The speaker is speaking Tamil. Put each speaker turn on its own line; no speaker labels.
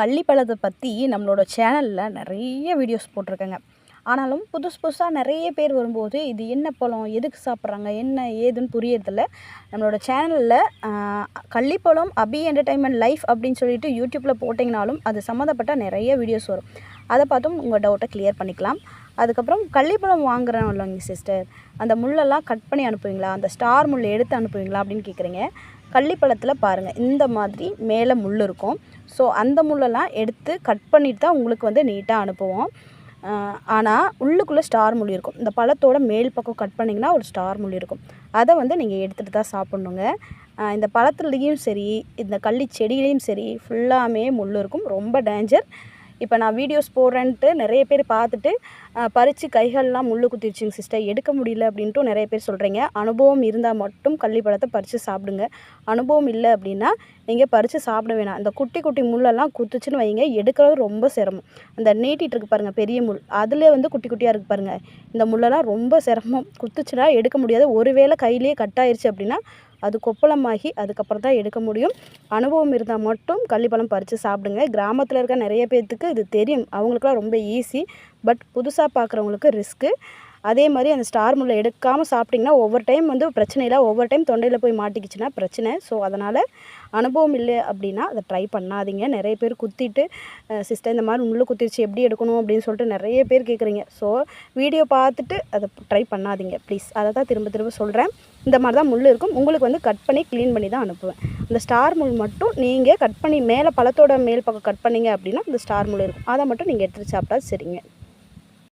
கள்ளிப்பழத்தை பற்றி நம்மளோட சேனலில் நிறைய வீடியோஸ் போட்டிருக்கேங்க. ஆனாலும் புதுசு புதுசாக நிறைய பேர் வரும்போது இது என்ன பழம் எதுக்கு சாப்பிட்றாங்க என்ன ஏதுன்னு புரியறதில்ல. நம்மளோட சேனலில் கள்ளிப்பழம் அபி என்டர்டைன்மெண்ட் லைஃப் அப்படின்னு சொல்லிட்டு யூடியூப்பில் போட்டிங்கனாலும் அது சம்மந்தப்பட்ட நிறைய வீடியோஸ் வரும். அதை பார்த்தும் உங்கள் டவுட்டை கிளியர் பண்ணிக்கலாம். அதுக்கப்புறம் கள்ளிப்பழம் வாங்குறோம் இல்லைங்க சிஸ்டர் அந்த முள்ளெல்லாம் கட் பண்ணி அனுப்புவீங்களா? அந்த ஸ்டார் முள் எடுத்து அனுப்புவீங்களா? அப்படின்னு கேட்குறீங்க கள்ளிப்பழத்தில் பாருங்கள் இந்த மாதிரி மேலே முள் இருக்கும். ஸோ அந்த முள்ளெல்லாம் எடுத்து கட் பண்ணிட்டு தான் உங்களுக்கு வந்து நீட்டாக அனுப்புவோம். ஆனால் உள்ளுக்குள்ளே ஸ்டார் முள் இருக்கும். இந்த பழத்தோட மேல் பக்கம் கட் பண்ணிங்கன்னா ஒரு ஸ்டார் முள் இருக்கும். அதை வந்து நீங்கள் எடுத்துகிட்டு தான் சாப்பிட்ணுங்க. இந்த பழத்துலேயும் சரி இந்த கள்ளி செடியிலையும் சரி ஃபுல்லாமே முள் இருக்கும். ரொம்ப டேஞ்சர் இப்போ நான் வீடியோஸ் போடுறேன்ட்டு நிறைய பேர் பார்த்துட்டு பறித்து கைகள்லாம் முள் குத்திருச்சுங்க சிஸ்டர் எடுக்க முடியல அப்படின்ட்டு நிறைய பேர் சொல்கிறீங்க அனுபவம் இருந்தால் மட்டும் கள்ளிப்பழத்தை பறித்து சாப்பிடுங்க. அனுபவம் இல்லை அப்படின்னா நீங்கள் பறித்து சாப்பிட வேணாம். அந்த குட்டி குட்டி முள்ளெல்லாம் குத்துச்சுன்னு வைங்க. எடுக்கிறது ரொம்ப சிரமம். அந்த நீட்டிகிட்டு இருக்கு பாருங்கள் பெரிய முள். அதிலே வந்து குட்டி குட்டியாக இருக்குது பாருங்கள் இந்த முள்ளெல்லாம் ரொம்ப சிரமம். குத்துச்சுன்னா எடுக்க முடியாது. ஒருவேளை கையிலேயே கட் ஆயிடுச்சு அப்படின்னா அது கொப்பளமாகி அதுக்கப்புறம் தான் எடுக்க முடியும். அனுபவம் இருந்தால் மட்டும் கள்ளிப்பழம் பறித்து சாப்பிடுங்க. கிராமத்தில் இருக்க நிறைய பேர்த்துக்கு இது தெரியும். அவங்களுக்குலாம் ரொம்ப ஈஸி பட் புதுசாக பார்க்குறவங்களுக்கு ரிஸ்க்கு அதே மாதிரி அந்த ஸ்டார் முல்லை எடுக்காமல் சாப்பிட்டிங்கன்னா ஒவ்வொரு டைம் வந்து பிரச்சனை இல்லை. ஒவ்வொரு டைம் தொண்டையில் போய் மாட்டிக்கிச்சுன்னா பிரச்சனை. ஸோ அதனால் அனுபவம் இல்லை அப்படின்னா அதை ட்ரை பண்ணாதீங்க. நிறைய பேர் குத்திட்டு சிஸ்டர் இந்த மாதிரி முள்ளு குத்திடுச்சு எப்படி எடுக்கணும்? அப்படின்னு சொல்லிட்டு நிறைய பேர் கேட்குறீங்க. ஸோ வீடியோ பார்த்துட்டு அதை ட்ரை பண்ணாதீங்க. ப்ளீஸ் அதை தான் திரும்ப திரும்ப சொல்கிறேன் இந்த மாதிரி தான் முள் இருக்கும். உங்களுக்கு வந்து கட் பண்ணி க்ளீன் பண்ணி தான் அனுப்புவேன். அந்த ஸ்டார் முள் மட்டும் நீங்கள் கட் பண்ணி மேலே பழத்தோட மேல் பக்கம் கட் பண்ணீங்க அப்படின்னா இந்த ஸ்டார் முள் இருக்கும். அதை மட்டும் நீங்கள் எடுத்துகிட்டு சாப்பிட்டா சரிங்க.